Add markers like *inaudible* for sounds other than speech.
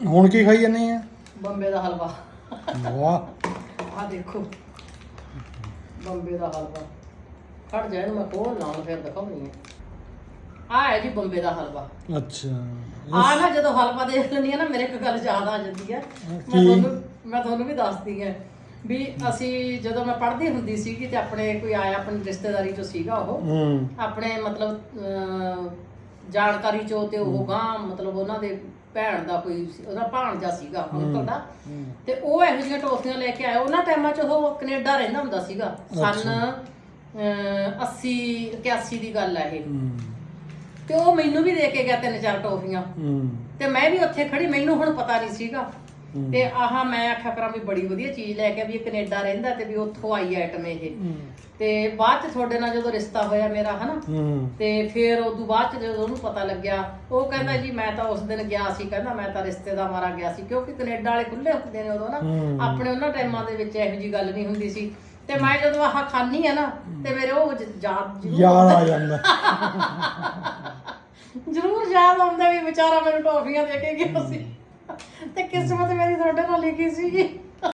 ਹੁਣ ਕੀ ਖਾਈ ਜਾਂਦੇ ਆ? ਬੰਬੇ ਦਾ ਹਲਵਾ। ਵਾਹ। ਆ ਦੇਖੋ। ਬੰਬੇ ਦਾ ਹਲਵਾ। ਖੜ ਜਾ ਇਹਨੂੰ ਮੈਂ ਖੋਲ ਲਾਂ ਫਿਰ ਦਿਖਾਉਣੀ ਹੈ ਆ ਹੈ ਜੀ ਬੰਬੇ ਦਾ ਹਲਵਾ। ਅੱਛਾ। ਆ ਨਾ ਜਦੋਂ ਹਲਵਾ ਦੇਖ ਲੈਂਦੀ ਆ ਨਾ ਮੇਰੇ ਇੱਕ ਗੱਲ ਯਾਦ ਆ ਜਾਂਦੀ ਹੈ ਮੈਂ? ਤੁਹਾਨੂੰ ਮੈਂ ਤੁਹਾਨੂੰ ਵੀ ਦੱਸਦੀ ਹਾਂ ਵੀ ਅਸੀਂ ਜਦੋਂ ਮੈਂ ਪੜ੍ਹਦੀ ਹੁੰਦੀ ਸੀਗੀ ਤੇ ਆਪਣੇ ਕੋਈ ਆਇਆ ਆਪਣੀ ਰਿਸ਼ਤੇਦਾਰੀ ਚੋਂ ਸੀਗਾ ਉਹ ਆਪਣੇ ਮਤਲਬ ਜਾਣਕਾਰੀ ਚੋਂ ਤੇ ਉਹ ਗਾਂ ਮਤਲਬ ਉਹਨਾਂ ਦੇ ਭੈਣ ਦਾ ਕੋਈ ਸੀ- ਉਹਦਾ ਭਾਣਜਾ ਸੀਗਾ ਅੰਕਲ ਦਾ ਤੇ ਉਹ ਇਹੋ ਜਿਹੀਆਂ ਟੋਫੀਆਂ ਲੈ ਕੇ ਆਇਆ। ਉਹਨਾਂ ਟਾਈਮਾਂ 'ਚ ਉਹ ਕੈਨੇਡਾ ਰਹਿੰਦਾ ਹੁੰਦਾ ਸੀਗਾ। ਸਨ ਅਹ, 80 81 ਦੀ ਗੱਲ ਹੈ ਇਹ। ਤੇ ਉਹ ਮੈਨੂੰ ਵੀ ਦੇ ਕੇ ਗਿਆ ਤਿੰਨ ਚਾਰ ਟੋਫੀਆਂ। ਹੂੰ। ਤੇ ਮੈਂ ਵੀ ਉੱਥੇ ਖੜੀ ਮੈਨੂੰ ਹੁਣ ਪਤਾ ਨਹੀਂ ਸੀਗਾ। ਤੇ ਆਹ ਮੈਂ ਆਖਿਆ ਕਰਾਂ ਵੀ ਬੜੀ ਵਧੀਆ ਚੀਜ਼ ਲੈ ਕੇ ਵੀ ਇਹ ਕੈਨੇਡਾ ਰਹਿੰਦਾ ਤੇ ਵੀ ਉੱਥੋਂ ਆਈ ਆਈਟਮ ਇਹ। ਤੇ ਬਾਅਦ ਚ ਤੁਹਾਡੇ ਨਾਲ ਜਦੋਂ ਰਿਸ਼ਤਾ ਹੋਇਆ ਮੇਰਾ ਹਨਾ? ਤੇ ਫਿਰ ਉਦੋਂ ਬਾਅਦ ਚ ਜਦੋਂ ਉਹਨੂੰ ਪਤਾ ਲੱਗਿਆ ਉਹ ਕਹਿੰਦਾ ਜੀ ਮੈਂ ਤਾਂ ਉਸ ਦਿਨ ਗਿਆ ਸੀ ਕਹਿੰਦਾ ਮੈਂ ਤਾਂ ਰਿਸ਼ਤੇ ਦਾ ਮਾਰਾ ਗਿਆ ਸੀ ਕਿਉਂਕਿ ਕੈਨੇਡਾ ਵਾਲੇ ਖੁੱਲੇ ਹੁੰਦੇ ਨੇ ਉਦੋਂ ਨਾ। ਆਪਣੇ ਉਹਨਾਂ ਟਾਈਮਾਂ ਦੇ ਵਿੱਚ ਇਹੋ ਜੀ ਗੱਲ ਨਹੀਂ ਹੁੰਦੀ ਸੀ। ਤੇ ਮੈਂ ਜਦੋਂ ਆਹ ਖਾਨੀ ਆ ਨਾ ਤੇ ਮੇਰੇ ਉਹ ਯਾਦ ਯਾਦ ਆ ਜਾਂਦਾ। *laughs* ਜ਼ਰੂਰ ਯਾਦ ਆਉਂਦਾ ਵੀ ਵਿਚਾਰਾ ਮੈਨੂੰ ਟੌਫੀਆਂ ਦੇ ਕੇ ਗਿਆ ਸੀ। ਤੇ ਕਿਸਮਤ ਮੇਰੀ ਤੁਹਾਡੇ ਨਾਲ ਲਿਖੀ ਸੀਗੀ?